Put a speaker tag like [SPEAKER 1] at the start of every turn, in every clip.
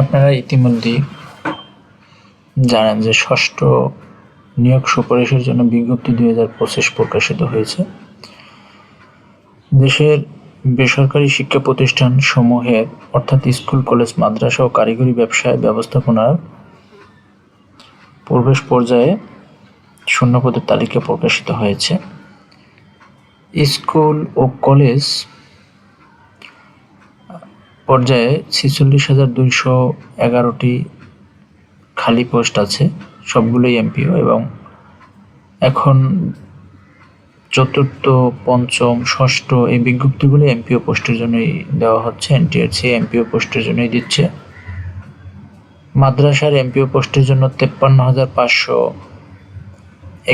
[SPEAKER 1] আপনারা জানেন যে ষষ্ঠ নিয়োগ সুপারিশের জন্য বিজ্ঞপ্তি দুই হাজার পঁচিশ প্রকাশিত হয়েছে। দেশের বেসরকারি শিক্ষা প্রতিষ্ঠান সমূহের অর্থাৎ স্কুল, কলেজ, মাদ্রাসা ও কারিগরি ব্যবসায় ব্যবস্থাপনার প্রবেশ পর্যায়ে শূন্যপদের তালিকা প্রকাশিত হয়েছে। স্কুল ও কলেজ পর্যায়ে ছেচল্লিশ হাজার দুইশো এগারোটি খালি পোস্ট আছে, সবগুলোই এমপিও এবং এখন চতুর্থ, পঞ্চম, ষষ্ঠ এই বিজ্ঞপ্তিগুলি এমপিও পোস্টের জন্যই দেওয়া হচ্ছে, এনটিআরসি এমপিও পোস্টের জন্যই দিচ্ছে। মাদ্রাসার এমপিও পোস্টের জন্য তেপ্পান্ন হাজার পাঁচশো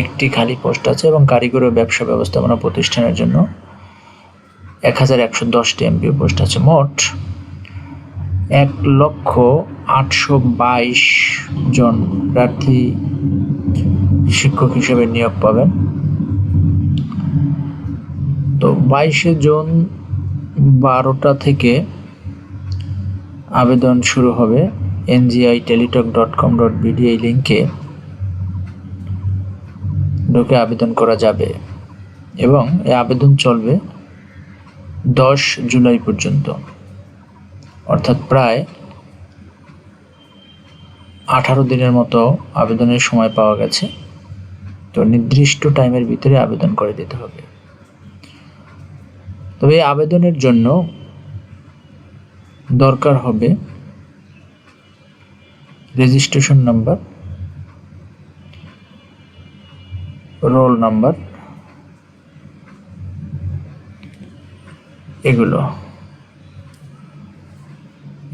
[SPEAKER 1] একটি খালি পোস্ট আছে এবং কারিগরি ব্যবসা ব্যবস্থাপনা প্রতিষ্ঠানের জন্য এক হাজার একশো দশটি এমপিও পোস্ট আছে। মোট এক লক্ষ আটশো বাইশ জন প্রার্থী শিক্ষক হিসেবে নিয়োগ পাবেন। তো বাইশে জুন বারোটা থেকে আবেদন শুরু হবে। NGI Teletalk dot com dot BD এই লিঙ্কে ঢুকে আবেদন করা যাবে এবং এই আবেদন চলবে দশ জুলাই পর্যন্ত। অর্থাৎ প্রায় আঠারো দিনের মতো আবেদনের সময় পাওয়া গেছে। তো নির্দিষ্ট টাইমের ভিতরে আবেদন করে দিতে হবে। তবে আবেদনের জন্য দরকার হবে রেজিস্ট্রেশন নাম্বার, রোল নাম্বার, এগুলো।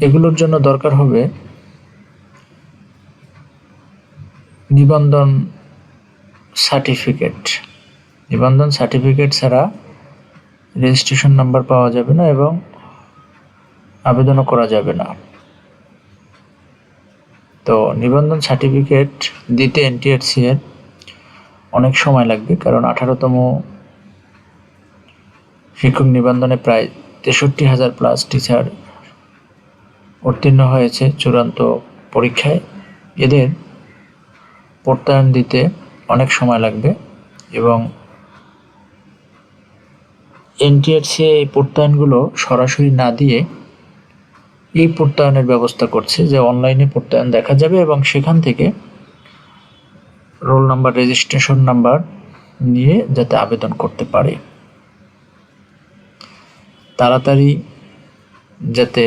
[SPEAKER 1] এগুলোর জন্য দরকার হবে নিবন্ধন সার্টিফিকেট। নিবন্ধন সার্টিফিকেট ছাড়া রেজিস্ট্রেশন নাম্বার পাওয়া যাবে না এবং আবেদনও করা যাবে না। তো নিবন্ধন সার্টিফিকেট দিতে এনটিআরসি এর অনেক সময় লাগবে, কারণ আঠারোতম শিক্ষক নিবন্ধনে প্রায় তেষট্টি হাজার প্লাস টিচার উত্তীর্ণ হয়েছে চূড়ান্ত পরীক্ষায়। এদের প্রত্যয়ন দিতে অনেক সময় লাগবে এবং এনটিআরসি এই প্রত্যয়নগুলো সরাসরি না দিয়ে এই প্রত্যয়নের ব্যবস্থা করছে যে অনলাইনে প্রত্যয়ন দেখা যাবে এবং সেখান থেকে রোল নাম্বার, রেজিস্ট্রেশন নাম্বার নিয়ে যাতে আবেদন করতে পারে। তাড়াতাড়ি যাতে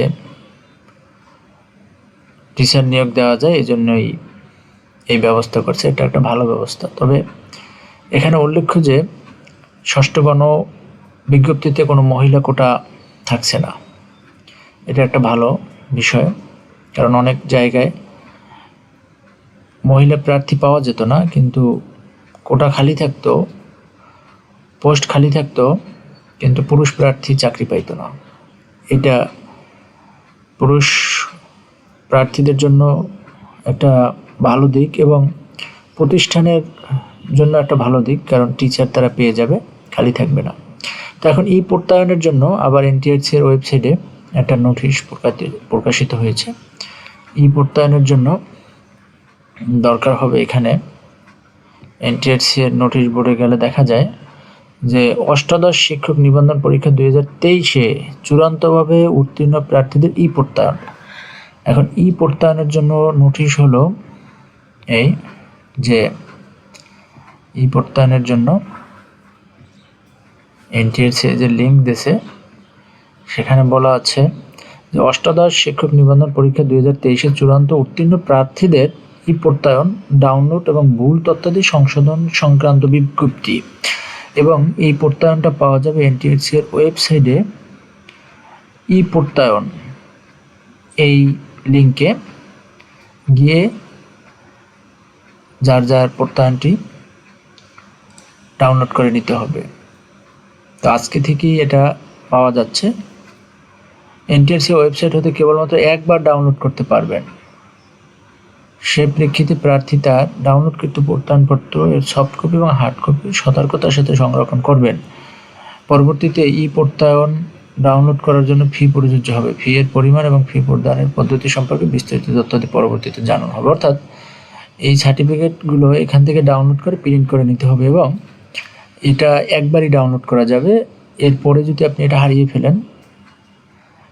[SPEAKER 1] টিচার নিয়োগ দেওয়া যায় এই জন্যই এই ব্যবস্থা করছে। এটা একটা ভালো ব্যবস্থা। তবে এখানে উল্লেখ্য যে, ষষ্ঠ গণ বিজ্ঞপ্তিতে কোনো মহিলা কোটা থাকছে না। এটা একটা ভালো বিষয়, কারণ অনেক জায়গায় মহিলা প্রার্থী পাওয়া যেত না, কিন্তু কোটা খালি থাকতো, পোস্ট খালি থাকতো, কিন্তু পুরুষ প্রার্থী চাকরি পাইতো না। এটা পুরুষ প্রার্থীদের জন্য একটা ভালো দিক এবং প্রতিষ্ঠানের জন্য একটা ভালো দিক, কারণ টিচার তারা পেয়ে যাবে, খালি থাকবে না। তো এখন এই প্রত্যয়নের জন্য আবার এনটিআরসি এর ওয়েবসাইটে একটা নোটিশ প্রকাশিত হয়েছে। ই প্রত্যয়নের জন্য দরকার হবে এখানে এনটিআরসি এর নোটিশ বোর্ডে গেলে দেখা যায় যে অষ্টাদশ শিক্ষক নিবন্ধন পরীক্ষা দুই হাজার তেইশে চূড়ান্তভাবে উত্তীর্ণ প্রার্থীদের ই প্রত্যয়ন। এখন ই প্রত্যয়নের জন্য নোটিশ হলো এই যে ই প্রত্যয়নের জন্য এনটিএসি যে লিঙ্ক দিয়েছে, সেখানে বলা আছে যে অষ্টাদশ শিক্ষক নিবন্ধন পরীক্ষা দুই হাজার তেইশে চূড়ান্ত উত্তীর্ণ প্রার্থীদের ই প্রত্যয়ন ডাউনলোড এবং ভুল তথ্যাদি সংশোধন সংক্রান্ত বিজ্ঞপ্তি। এবং এই প্রত্যয়নটা পাওয়া যাবে এনটিএসসি এর ওয়েবসাইটে ই প্রত্যয়ন। এই লিঙ্কে গিয়ে যার যার প্রত্যয়নটি ডাউনলোড করে নিতে হবে। তো আজকে থেকেই এটা পাওয়া যাচ্ছে। এনটিআরসি ওয়েবসাইট হতে কেবলমাত্র একবার ডাউনলোড করতে পারবেন। সে প্রেক্ষিতে প্রার্থী তার ডাউনলোডকৃত প্রত্যয়নপত্র, এর সফট কপি এবং হার্ড কপি সতর্কতার সাথে সংরক্ষণ করবেন। পরবর্তীতে ই প্রত্যয়ন ডাউনলোড করার জন্য ফি প্রযোজ্য হবে। ফি এর পরিমাণ এবং ফি প্রদানের পদ্ধতি সম্পর্কে বিস্তারিত তথ্যাদি পরবর্তীতে জানানো হবে। অর্থাৎ এই সার্টিফিকেটগুলো এখান থেকে ডাউনলোড করে প্রিন্ট করে নিতে হবে এবং এটা একবারই ডাউনলোড করা যাবে। এরপরে যদি আপনি এটা হারিয়ে ফেলেন,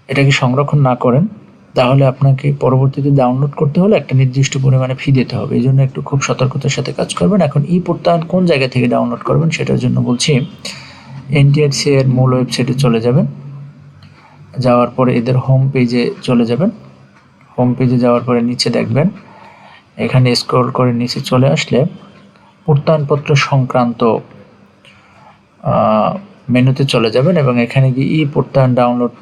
[SPEAKER 1] এটাকে সংরক্ষণ না করেন, তাহলে আপনাকে পরবর্তীতে ডাউনলোড করতে হলে একটা নির্দিষ্ট পরিমাণে ফি দিতে হবে। এই জন্য একটু খুব সতর্কতার সাথে কাজ করবেন। এখন ই প্রত্যয়ন কোন জায়গা থেকে ডাউনলোড করবেন সেটার জন্য বলছি এনটিআরসি এর মূল ওয়েবসাইটে চলে যাবেন। যাওয়ার পরে এদের হোম পেজে চলে যাবেন। হোম পেজে যাওয়ার পরে নিচে দেখবেন, এখানে স্ক্রল করে নিচে চলে আসলে প্রত্যয়নপত্র সংক্রান্ত মেনুতে চলে যাবেন এবং এখানে গিয়ে ই প্রত্যয়ন ডাউনলোড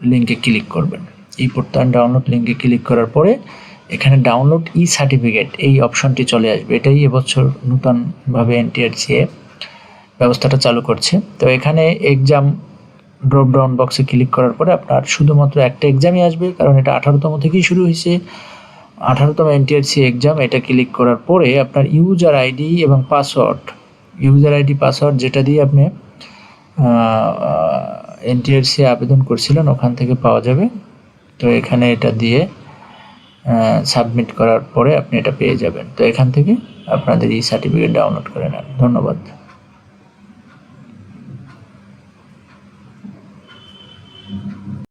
[SPEAKER 1] লিঙ্কে ক্লিক করবেন। ই প্রত্যয়ন ডাউনলোড লিঙ্কে ক্লিক করার পরে এখানে ডাউনলোড ই সার্টিফিকেট এই অপশনটি চলে আসবে। এটাই এবছর নূতনভাবে এনটিআরসিএ ব্যবস্থাটা চালু করছে। তো এখানে এক্সাম ড্রপ ডাউন বক্সে ক্লিক করার পরে আপনার শুধুমাত্র একটা এক্সামই আসবে, কারণ এটা আঠারোতম থেকেই শুরু হয়েছে। আঠারোতম এনটিআরসি এক্সাম এটা ক্লিক করার পরে আপনার ইউজার আইডি এবং পাসওয়ার্ড ইউজার আইডি পাসওয়ার্ড যেটা দিয়ে আপনি এনটিআরসি আবেদন করছিলেন, ওখান থেকে পাওয়া যাবে। তো এখানে এটা দিয়ে সাবমিট করার পরে আপনি এটা পেয়ে যাবেন। তো এখান থেকে আপনাদের ই সার্টিফিকেট ডাউনলোড করে নেন। ধন্যবাদ।